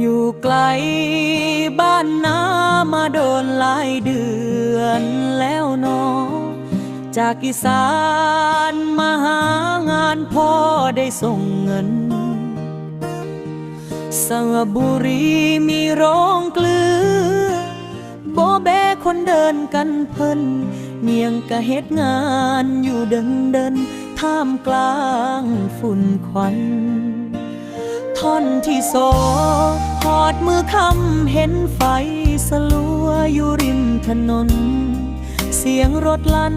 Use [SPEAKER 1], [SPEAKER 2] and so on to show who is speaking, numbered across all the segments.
[SPEAKER 1] อยู่ไกลบ้านนามาโดนหลายเดือนแล้วนอจากอีสานมาหางานพ่อได้ส่งเงินสระบุรีมีโรงเกลือโบเบคนเดินกันเพิ่นเมียงกะเฮ็ดงานอยู่เดินเดินท่ามกลางฝุ่นควันท่อนที่โซหอด มือคำเห็นไฟสลัวอยู่ริมถนน เสียงรถลั่น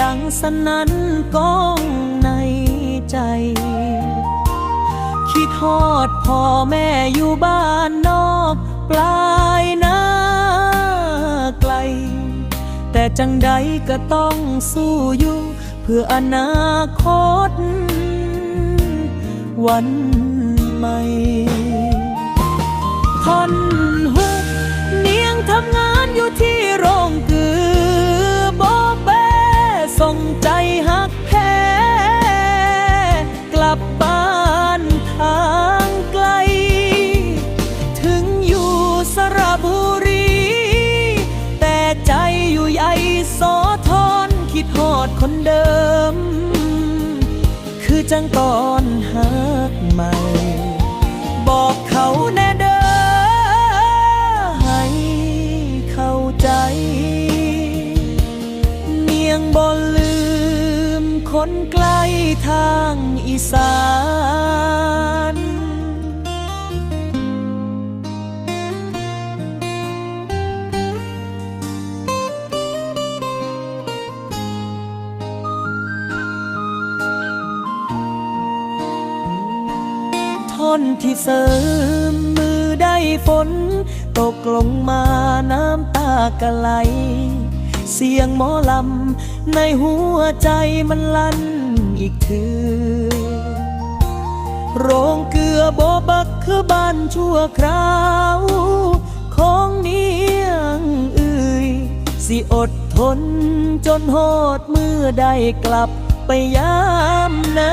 [SPEAKER 1] ดังสนั่นก้องในใจ คิดฮอดพ่อแม่อยู่บ้านนอกปลายนาไกล แต่จังใดก็ต้องสู้อยู่เพื่ออนาคต วันใหม่ ลับบ้านทางไกล ถึงอยู่สระบุรี แต่ใจอยู่ใหญ่ซอทอนคิดหอดคนเดิม คือจังตอนหักใหม่ บอกเขาแน คนไกลทางอีสานท่อนที่เสริมมือได้ฝน ตกลงมาน้ำตากะไหล เสียงหมอลำ ในหัวใจมันลั่นอีกเถือโรงเกลือโบบักคือบ้านชั่วคราว ของเนียงเอื่ยสิอดทนจนโหดเมื่อได้กลับไปยามนา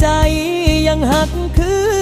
[SPEAKER 1] ใจยังหักคือ